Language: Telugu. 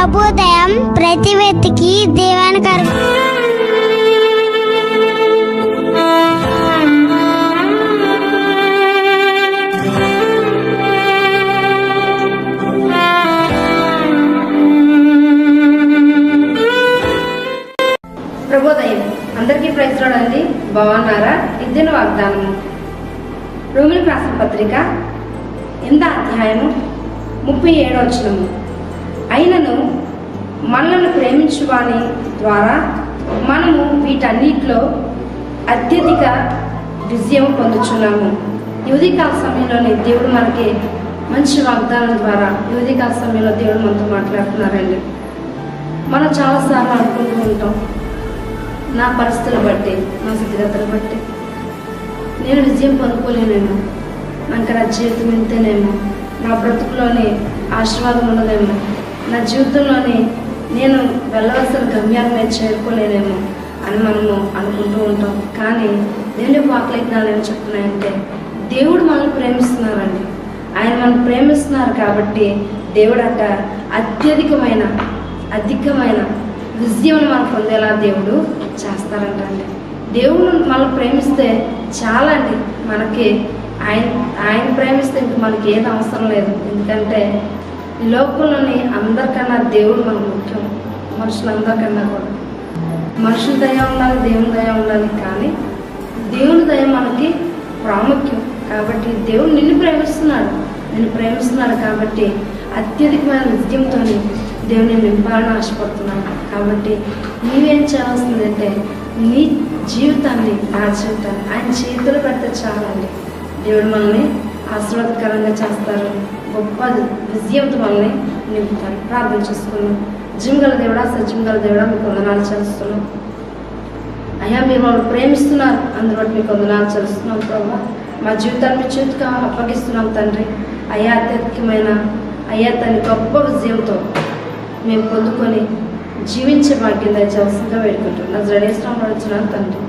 ప్రభుదయం ప్రతి వ్యక్తికి దీవెనకరం. ప్రభోదయం. అందరికీ ప్రయత్నాలండి బాగున్నారా? విద్యను వాగ్దానము రోమిల్ రాసిన పత్రిక ఎంత అధ్యాయము ముప్పై ఏడో వచ్చినము అయినను మనలను ప్రేమించువాని ద్వారా మనము వీటన్నిటిలో అత్యధిక విజయం పొందుచున్నాము. యువతికాల సమయంలోనే దేవుడు మనకి మంచి వాగ్దానం ద్వారా యువతికాల సమయంలో దేవుడు మనతో మాట్లాడుతున్నారండి. మనం చాలాసార్లు అనుకుంటూ ఉంటాం నా పరిస్థితులు బట్టి నా స్థితిగతులు బట్టి. నేను విజయం పొందుకోలేనేమో నాకు నా జీవితం ఇంతేనేమో నా బ్రతుకులోనే ఆశీర్వాదం ఉండదేమో నా జీవితంలోనే నేను వెళ్ళవలసిన గమ్యాన్ని చేరుకోలేనేమో అని మనము అనుకుంటూ ఉంటాం. కానీ దేవుని వాక్యజ్ఞానం ఏం చెప్తున్నాయంటే దేవుడు మనల్ని ప్రేమిస్తున్నారండి. ఆయన మనం ప్రేమిస్తున్నారు కాబట్టి దేవుడు అట అత్యధికమైన అధికమైన విజయం మనం పొందేలా దేవుడు చేస్తారంట అండి. దేవుడు మనం ప్రేమిస్తే చాలా అండి మనకి. ఆయన ఆయన ప్రేమిస్తే ఇంక మనకి ఏది అవసరం లేదు. ఎందుకంటే ఈ లోకంలోని అందరికన్నా దేవుడు మనకు ముఖ్యం. మనుషులందరికన్నా కూడా. మనుషుల దయ ఉండాలి దేవుని దయ ఉండాలి కానీ దేవుని దయ మనకి ప్రాముఖ్యం. కాబట్టి దేవుడు నిన్ను ప్రేమిస్తున్నాడు. నిన్ను ప్రేమిస్తున్నాడు కాబట్టి అత్యధికమైన నృత్యంతో దేవుని నింపాలని ఆశపడుతున్నాను కాబట్టి నీవేం చేయాల్సిందంటే నీ జీవితాన్ని నా జీవితాన్ని ఆయన చేతులు పెడితే చాలండి. దేవుడు మనల్ని ఆశీర్వాదకరంగా చేస్తారు. గొప్ప విజయంతో వాళ్ళని నింపుతారు. ప్రార్థన చేసుకున్నాం. జిమ్ గల దేవుడా సజ్జిమ్ గల దేవుడా మీకు వందనాలు చేస్తున్నాం అయ్యా మీరు వాళ్ళు ప్రేమిస్తున్నారు. అందుబాటు మీకు వందనాలు చేస్తున్నాం ప్రభావ మా జీవితాన్ని మీ చేతికి అప్పగిస్తున్నాం తండ్రి. అయ్యా అత్యధికమైన అయ్యా తన గొప్ప విజయంతో మేము పొందుకొని జీవించే భాగ్యం దయచేవలసిందిగా వేడుకుంటున్నాం. నా జడేశ్వరం వచ్చిన తండ్రి